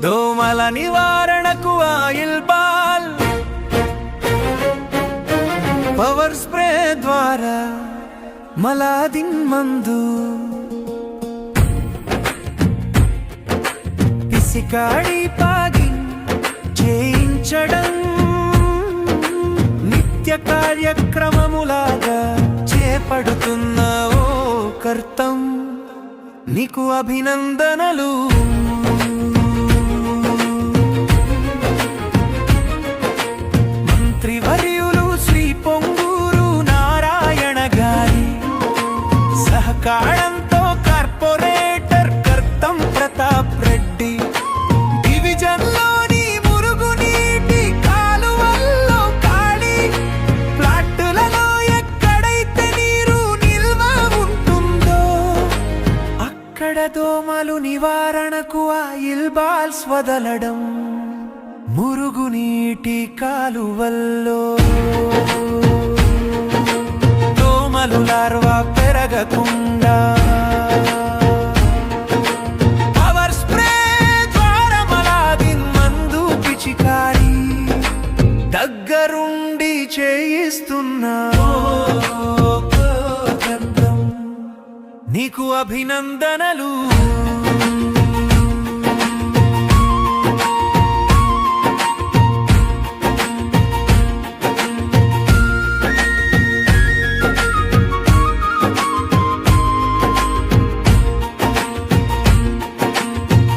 దోమల నివారణకు oil ball. Power spray ద్వారా మలాదిన్ మందు. పిసికాడి పాగి చేయించడం. నిత్య కార్యక్రమములాగా చేపడుతున్న ఓ కర్తం. నీకు అభినందనలు. కాళంతో కార్పొరేటర్ కర్తం ప్రతాప్ రెడ్డి. డివిజన్లోని మురుగునీటి కాలువల్లో ఖాళీ ప్లాట్టులలో ఎక్కడైతే నీరు నిల్వ ఉంటుందో అక్కడ దోమలు నివారణకు ఆయిల్ బాల్స్ వదలడం మురుగునీటి కాలువల్లో. పిచికారి దగ్గరుండి చేయిస్తున్నా నీకు అభినందనలు.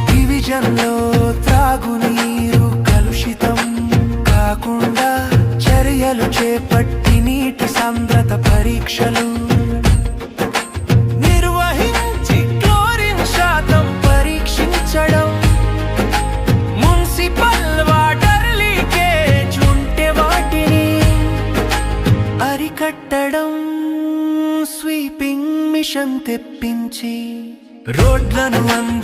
డివిజన్లో త్రాగునీరు చేపట్టి నీటి సాంద్రత పరీక్షలు. నిర్వహించి క్లోరిన్ శాతం పరీక్షించడం. మున్సిపల్ వాటర్ లీకేజ్ ఉంటే వాటిని అరికట్టడం. స్వీపింగ్ మిషన్ తెప్పించి రోడ్లను అంద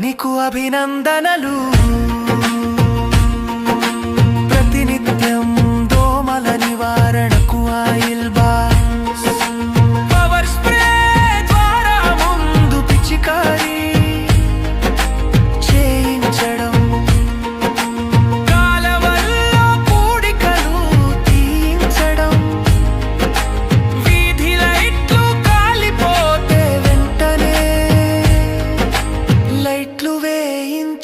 నీకు అభినందనలు.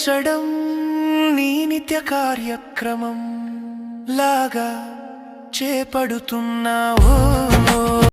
వేయించడం నీ నిత్య కార్యక్రమం లాగా చేపడుతున్నావో